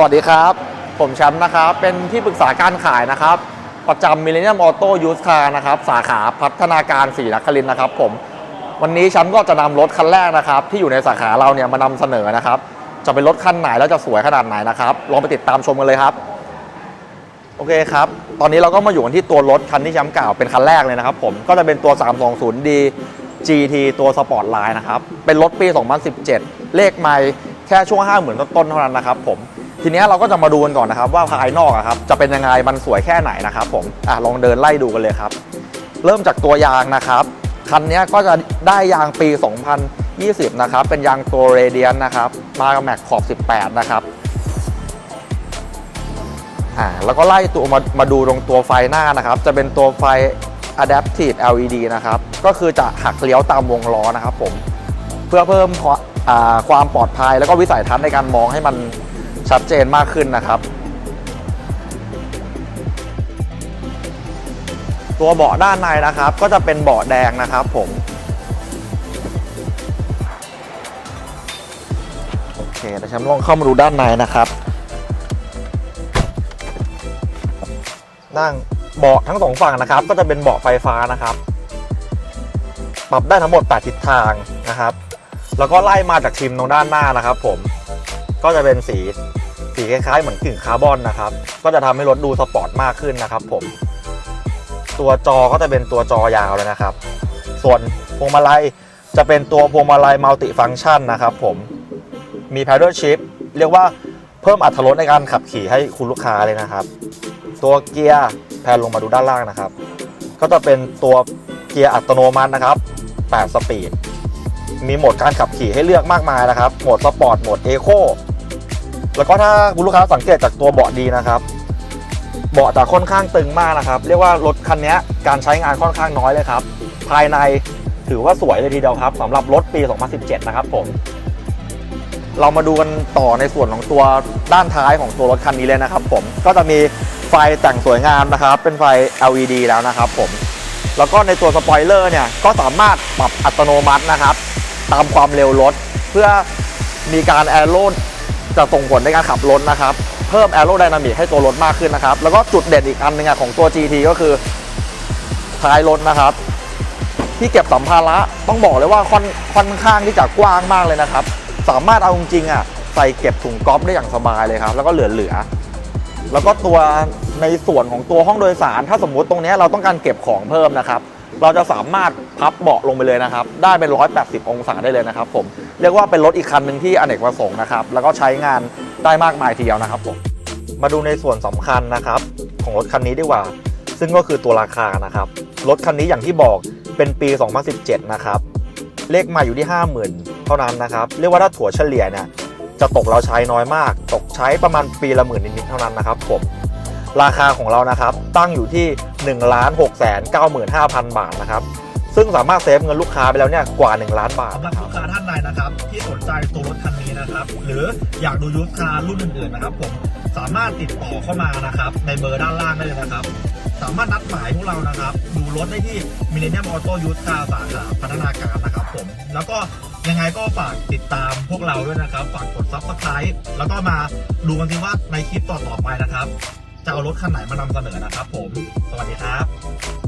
สวัสดีครับ ผมแชมป์นะครับ เป็นที่ปรึกษาการขายนะครับ ประจำมิเลเนียมออโต้ยูสคาร์นะครับ สาขาพัฒนาการศรีนครินนะครับผม วันนี้แชมป์ก็จะนำรถคันแรกนะครับ ที่อยู่ในสาขาเราเนี่ยมานำเสนอนะครับ จะเป็นรถคันไหนแล้วจะสวยขนาดไหนนะครับ ลองไปติดตามชมกันเลยครับ โอเคครับ ตอนนี้เราก็มาอยู่กันที่ตัวรถคันที่แชมป์กล่าวเป็นคันแรกเลยนะครับ ผม ก็จะเป็นตัว 320D GT ตัวสปอร์ตไลน์นะครับ เป็นรถปี 2017 เลขไม่แค่ช่วง 5 0,000 ต้นๆเท่านั้นนะครับผม ทีนี้เราก็จะมาดูกันก่อนนะครับ ว่าภายนอกอะครับจะเป็นยังไงมันสวยแค่ไหนนะครับผมอะลองเดินไล่ดูกันเลยครับ เริ่มจากตัวยางนะครับคันนี้ก็จะได้ยางปี 2020 นะครับ เป็นยางตัวเรเดียนนะครับ มากับแม็กขอบ 18 นะครับ อ่า แล้วก็ไล่ตัวมามาดูตรงตัวไฟหน้านะครับ จะเป็นตัวไฟ Adaptive LED นะครับ ก็คือจะหักเลี้ยวตามวงล้อนะครับผม เพื่อเพิ่มความอ่าความปลอดภัยแล้วก็วิสัยทัศน์ในการมองให้มัน ชัดเจนมากขึ้นนะครับ ตัวเบาะด้านในนะครับ ก็จะเป็นเบาะแดงนะครับผมโอเคเดี๋ยวฉันลองเข้ามาดูด้านในนะครับ นั่งเบาะทั้งสองฝั่งนะครับ ก็จะเป็นเบาะไฟฟ้านะครับ ปรับได้ทั้งหมด 8 ทิศทางนะครับ แล้วก็ไล่มาจากทิมตรงด้านหน้านะครับผม ก็จะเป็นสีสีคล้ายๆ เหมือนกึ่งคาร์บอนนะครับ ก็จะทำให้รถดูสปอร์ตมากขึ้นนะครับ ผม ตัวจอก็จะเป็นตัวจอยาวเลยนะครับ ส่วนพวงมาลัยจะเป็นตัวพวงมาลัยมัลติฟัง c t ชันนะครับ ผมมี paddle shift เรียกว่าเพิ่มอัตรถรสในการขับขี่ให้คุณลูกค้าเลยนะครับ ตัวเกียร์แพนลงมาดูด้านล่างนะครับ ก็จะเป็นตัวเกียร์อัตโนมัตินะครับ 8 สปีด มีโหมดการขับขี่ให้เลือกมากมายนะครับ โหมดสปอร์ต โหมดเอโค แล้วก็ถ้าคุณลูกค้าสังเกตจากตัวเบาะดีนะครับเบาะจะค่อนข้างตึงมากนะครับ เรียกว่ารถคันนี้การใช้งานค่อนข้างน้อยเลยครับ ภายในถือว่าสวยเลยทีเดียวครับสำหรับรถปี 2017 นะครับผม เรามาดูกันต่อในส่วนของตัวด้านท้ายของตัวรถคันนี้เลยนะครับ ผมก็จะมีไฟแต่งสวยงามนะครับ เป็นไฟ LED แล้วนะครับผมแล้วก็ในตัวสปอยเลอร์เนี่ยก็สามารถปรับอัตโนมัตินะครับ ตามความเร็วรถเพื่อมีการแอโร จะส่งผลในการขับรถนะครับ เพิ่มแอโรไดนามิกให้ตัวรถมากขึ้นนะครับ แล้วก็จุดเด่นอีกอันหนึงของตัว GT ก็คือท้ายรถนะครับ ที่เก็บสัมภาระต้องบอกเลยว่าค่อนค่อนข้างที่จะกว้างมากเลยนะครับ สามารถเอาจริงๆอะใส่เก็บถุงก๊อฟได้อย่างสบายเลยครับ แล้วก็เหลือๆแล้วก็ตัวในส่วนของตัวห้องโดยสาร ถ้าสมมุติตรงนี้เราต้องการเก็บของเพิ่มนะครับ เราจะสามารถพับเบาะลงไปเลยนะครับ ได้เป็น 180 องศาได้เลยนะครับผมเรียกว่าเป็นรถอีกคันหนึ่งที่อเนกประสงค์นะครับ แล้วก็ใช้งานได้มากมายทีเดียวนะครับผมมาดูในส่วนสำคัญนะครับ ของรถคันนี้ดีกว่า ซึ่งก็คือตัวราคานะครับ รถคันนี้อย่างที่บอกเป็นปี 2017 นะครับ เลขม่อยู่ที่ 50,000 เท่านั้นนะครับ เรียกว่าถ้าถั่วเฉลี่ยเนี่ยจะตกเราใช้น้อยมาก ตกใช้ประมาณปีละหมื่นนิดๆเท่านั้นนะครับผมราคาของเรานะครับตั้งอยู่ที่ 1 6 9 5 0 0 0 บาทนะครับ ซึ่งสามารถเซฟเงินลูกค้าไปแล้วเนี่ยกว่า 1 ล้านบาทสำหรับลูกค้าท่านใดนะครับ ที่สนใจตัวรถคันนี้นะครับ หรืออยากดูยูสคาร์รุ่นอื่นๆนะครับ ผมสามารถติดต่อเข้ามานะครับ ในเบอร์ด้านล่างได้เลยนะครับ สามารถนัดหมายพวกเรานะครับ ดูรถได้ที่ Millennium Auto Used Car สาขาพัฒนาการนะครับ ผม แล้วก็ยังไงก็ฝากติดตามพวกเราด้วยนะครับ ฝากกด Subscribe แล้วก็มาดูกันสิว่าในคลิปต่อๆไปนะครับ จะเอารถคันไหนมานำเสนอนะครับผม สวัสดีครับ